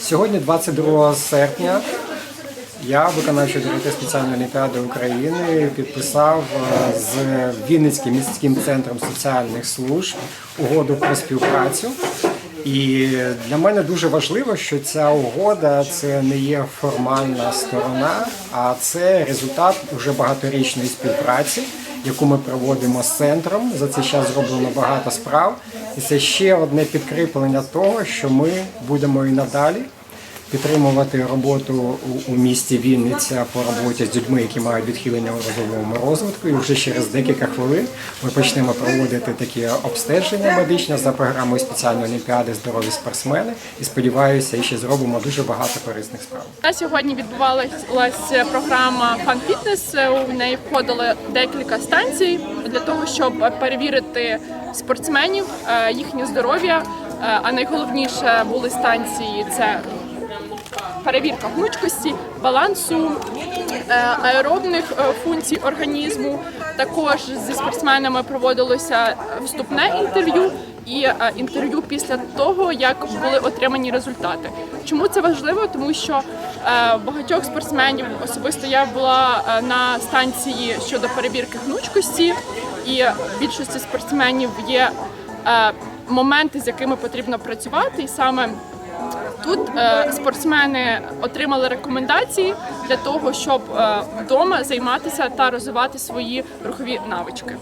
Сьогодні, 22 серпня, я, виконавчий директор спеціальної олімпіади України, підписав е, з Вінницьким міським центром соціальних служб угоду про співпрацю. І для мене дуже важливо, що ця угода це не є формальна сторона, а це результат вже багаторічної співпраці, яку ми проводимо з центром. За цей час зроблено багато справ, і це ще одне підкріплення того, що ми будемо і надалі підтримувати роботу у- місті Вінниця по роботі з людьми, які мають відхилення у розумовому розвитку. І вже через декілька хвилин ми почнемо проводити такі обстеження медичні за програмою спеціальної олімпіади здорові спортсмени. І сподіваюся, ще зробимо дуже багато корисних справ. На сьогодні відбувалася програма Фан Фітнес. У неї входили декілька станцій для того, щоб перевірити спортсменів, е, їхнє здоров'я. Е, А найголовніше були станції це перевірка гнучкості, балансу, е, аеробних е, функцій організму. Також зі спортсменами проводилося вступне інтерв'ю і е, інтерв'ю після того, як були отримані результати. Чому це важливо? Тому що багатьох спортсменів особисто я була на станції щодо перевірки гнучкості, і більшості спортсменів є моменти, з якими потрібно працювати, і саме Тут е, спортсмени отримали рекомендації для того, щоб е, вдома займатися та розвивати свої рухові навички.